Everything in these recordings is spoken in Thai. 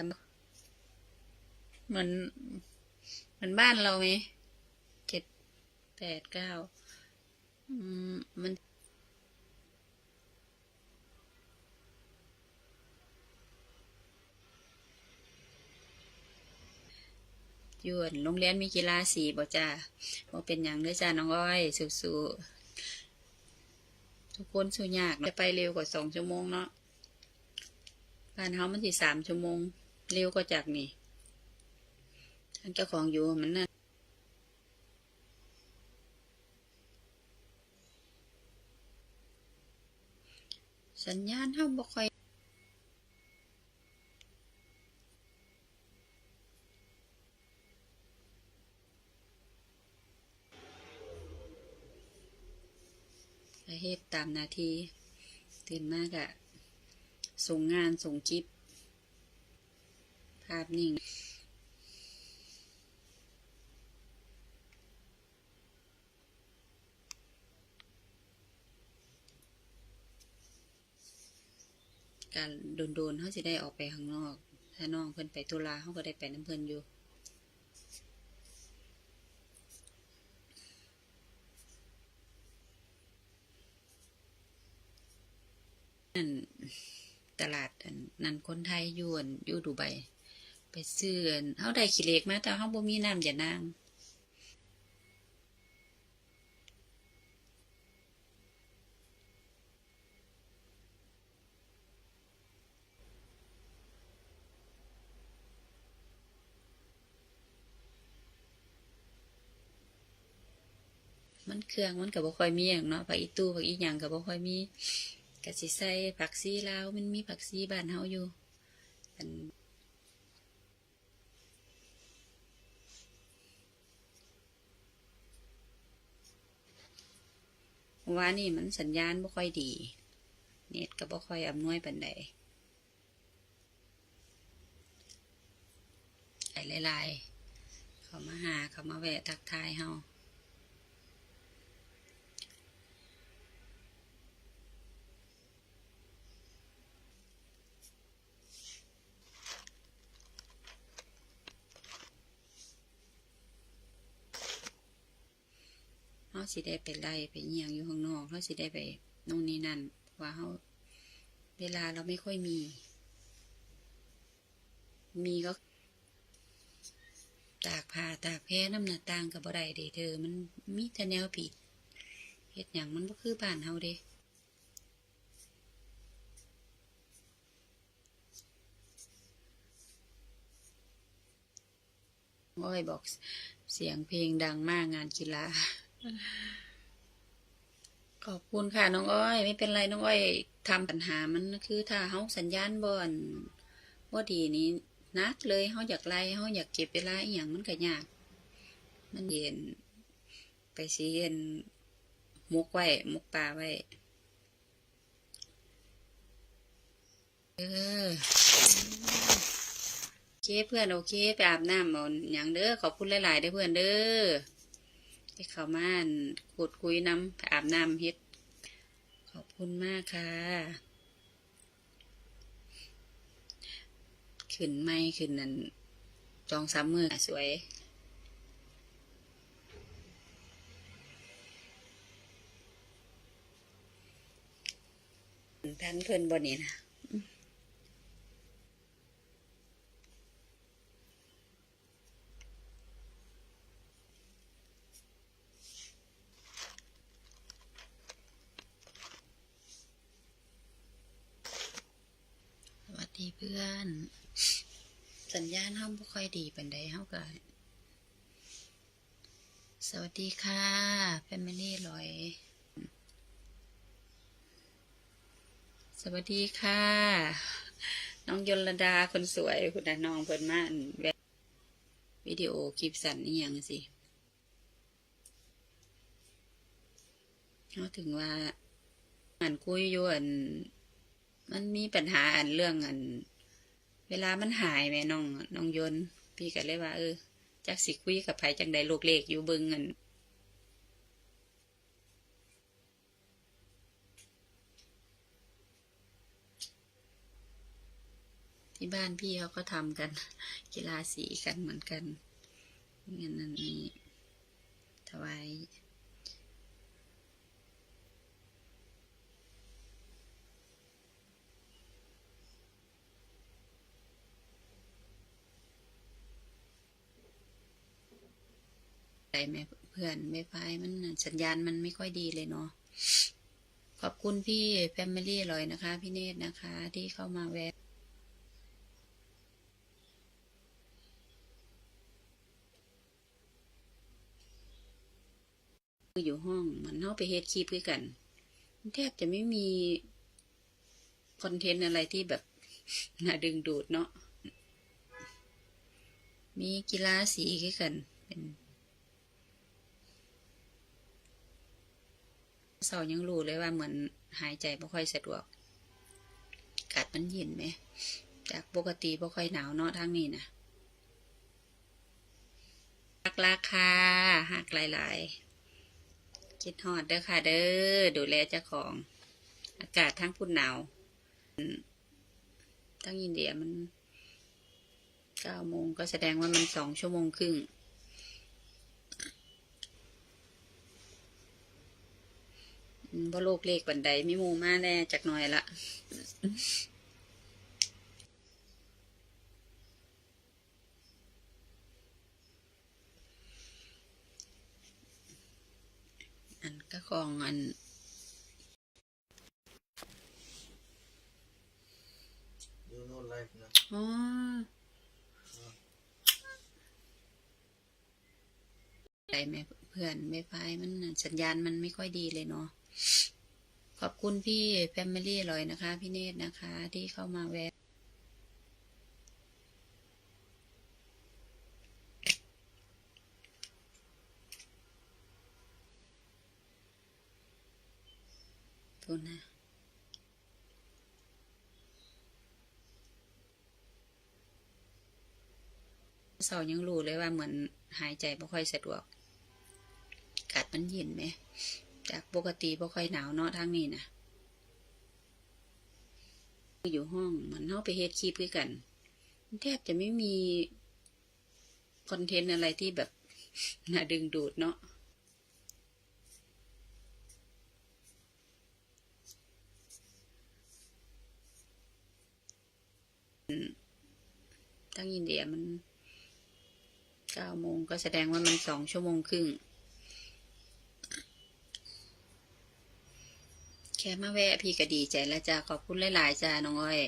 สำเหมือนเหมือนบ้านเราไหมเจ็ดแปดเก้ามันยวนโรงเรียนมีกีฬาสีบ่จ้าบ่เป็นอย่างเด้อจ้าน้องอ้อยสู้ๆทุกคนสู้ยากจะไปเร็วกว่าสองชั่วโมงเนาะบ้านเฮามันสิสามชั่วโมง เร็วกว่าจากนี่ทางเจ้าของอยู่มันน่ะสัญญาณเฮาบ่ค่อยเฮ็ดตามนาที ตื่นมากอะส่งงานส่งจิบภาพนิ่งการโดนๆเขาสิได้ออกไปข้างนอก ถ้าน้องเพิ่นไปธุระเขาก็ได้ไปน้ำเพิ่นอยู่ นั่น ตลาดนั่นคนไทยยวนอยู่ดูไบ ไปซื้อนเฮาได้ขี้เหล็กมาแต่เฮาบ่มีน้ำอย่านางมันเครื่องมันก็บ่ค่อยมีหยังเนาะผักอีตู้ผักอีหยังก็บ่ค่อยมีก็สิใส่ผักซีลาวมันมีผักซีบ้านเฮาอยู่อัน ว่านี่มันสัญญาณบ่ค่อยดี เน็ตก็บ่ค่อยอำนวยปานใดไอ้หลายๆเขามาหาเขามาแวะทักทายเฮา เขาสิได้ไปไล่ไปเงียงอยู่ข้างนอกเขาสิได้ไปนู่นนี่นั่นว่าเขาเวลาเราไม่ค่อยมี มีก็ ตากผ้าตากแพรน้ำหน้าต่างกับบ่ไดเดเธอ มันมีแต่แนวผิดเฮ็ดหยังมันบ่คือบ้านเฮาเด้โอ้ยบอกเสียงเพลงดังมากงานกีฬา ขอบคุณค่ะน้องอ้อย ไม่เป็นไรน้องอ้อยทำปัญหามันคือ ถ้าเฮาสัญญาณบ่อนบ่าดีนี้นักเลยเฮาอยากไล่เฮาอยากเก็บเวลาอีหยังมันก็ยาก มันเย็น ไปสิเย็นมุกไว้มุกปลาไว้เออโอเคเพื่อนโอเค ไปอาบน้ำเอาอย่างเด้อขอบคุณหลายๆเด้อเพื่อนเด้อ ที่เขามาอั่นขุดคุยน้ำอาบน้ำเฮ็ด ขอบคุณมากค่ะ ขึ้นไม่ขึ้นนั่นจองซ้ำมือสวยทั้งเพิ่อนบนนี้นะ ดีเพื่อน สัญญาณห้องบ่ค่อยดีเปานใดเฮาก็สวัสดีค่ะแฟมิลี่ลอย สวัสดีค่ะ น้องยลดาคนสวยคุณน้องเพิ่นมานวิดีโอคลิปสั้นนี่ยังสิเขาถึงว่าอันคุยยู่อัน มันมีปัญหาอันเรื่องอัน เวลามันหายไหมน้องน้องยนพี่ก็เลยว่าเออจักสิคุยกับไผจังใดลูกเลขอยู่เบิงอันทที่บ้านพี่เขาก็ทำกัน กีฬาสีกันเหมือนกันเงินนั้นนี้ถวาย ใจไหมเพื่อนไม่ไฟมันสัญญาณมันไม่ค่อยดีเลยเนาะขอบคุณพี่แฟมิลี่ลอยนะคะ พี่เนตรนะคะ ที่เข้ามาแวะอยู่ห้องมันเข้าไปเฮ็ดคลิปด้วยกันแทบจะไม่มีคอนเทนต์อะไรที่แบบน่าดึงดูดเนาะมีกีฬาสีคือกันเป็น เสายังรู้เลยว่าเหมือนหายใจไม่ค่อยสะดวกอากาศมันเย็นไหม จากปกติไม่ค่อยหนาวเนาะทางนี้นะหักราคาหักหลายๆคิดฮอดเด้อค่ะ เด้อดูแลเจ้าของ อากาศทั้งพุ่นหนาวทั้งอินเดียมันเก้าโมงก็แสดงว่ามันสองชั่วโมงครึ่งอืม บ่โลกเลขบันไดมีหมูมาแน่จากหน่อยละอันก็ของอัน You know life na. อ๋อใจไหมเพื่อนไม่ไฟมันสัญญาณมันไม่ค่อยดีเลยเนาะ ขอบคุณพี่แฟมิลี่ลอยนะคะ พี่เนตรนะคะ ที่เข้ามาแวะโทษนะเสายังรู้เลยว่าเหมือนหายใจไม่ค่อยสะดวกอากาศมันเย็นไหม จากปกติไม่ค่อยหนาวเนาะทางนี้นะอยู่ห้องเหมันเข้าไปเฮ็ดคลิปด้วยกัน แทบจะไม่มีคอนเทนต์อะไรที่แบบน่าดึงดูดเนาะทั้งอินเดียมันเก้าโมงก็แสดงว่ามันสองชั่วโมงครึ่ง แค่มาแวะพี่ก็ดีใจแล้วจ้าขอบคุณหลายๆจ้าน้องอ้อย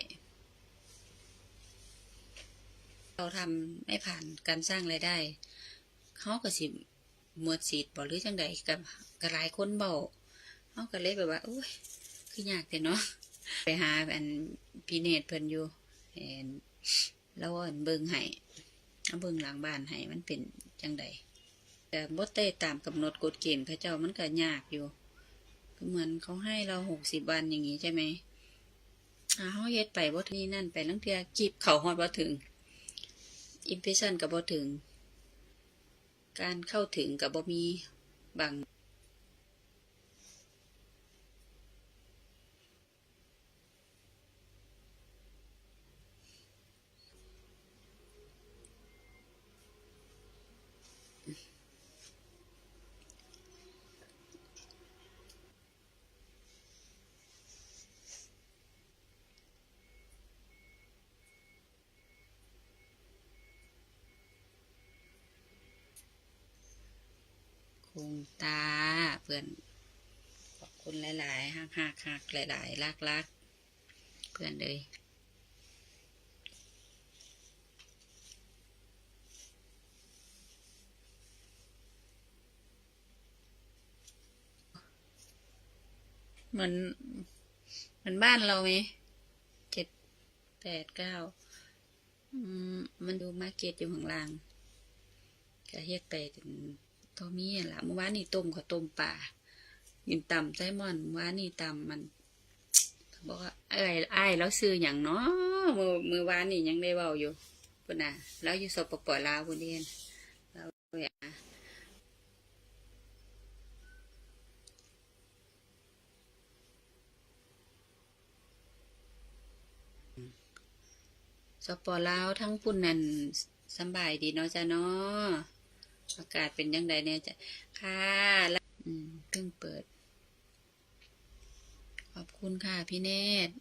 เราทำไม่ผ่านการสร้างรายได้เขาก็สิหมวดสีดบอกหรือจังใดกับกับหลายคนเบาเขาก็เลยแบบว่าโอ้ยคือยากแต่เนาะไปหาอันพีเนตเพิ่นอยู่เห็นแล้วอันเบิงให้เอาเบิงหลังบ้านให้มันเป็นจังใดแต่บ่เต้ตามกำหนดกฎเกณฑ์เขาเจ้ามันก็ยากอยู่ เหมือนเขาให้เราหกสิบวันอย่างนี้ใช่ไหมอาเขาเฮ็ดไปบ่ถึงนี่นั่นไปลังเทียกีบเขาฮอดบ่ถึงอิมเพรสชันกับ่ถึง การเข้าถึงกับ่มีบาง งตา เพื่อนขอบคุณหลายๆหักหักหักหลายๆรักรักเพื่อนเลยเหมือนเหมือนบ้านเราไหมเจ็ดแปดเก้ามันดูมาเก็ตอยู่ข้างล่างก็เฮ็ดไปถึง ท่านี้ล่ะเมื่อวานนี่ต้มข้าวต้มป่ายินต่ำไซมอนเมื่อวานนี่ต่ำมันบอกว่าไอ้ไอ้แล้วซื้ออย่างเนาะมือมือวานนี่ยังได้เว้าอยู่พุ่นน่ะแล้วอยู่สปปลาวพุ่นเด่นแล้วเนี่ยสปอลาวทั้งปุ่นนั่นสบายดีเนาะจ้ะเนาะ อากาศเป็นยังไงเนี่ยจ้ะค่ะแล้วเพิ่งเปิด ขอบคุณค่ะพี่เนตร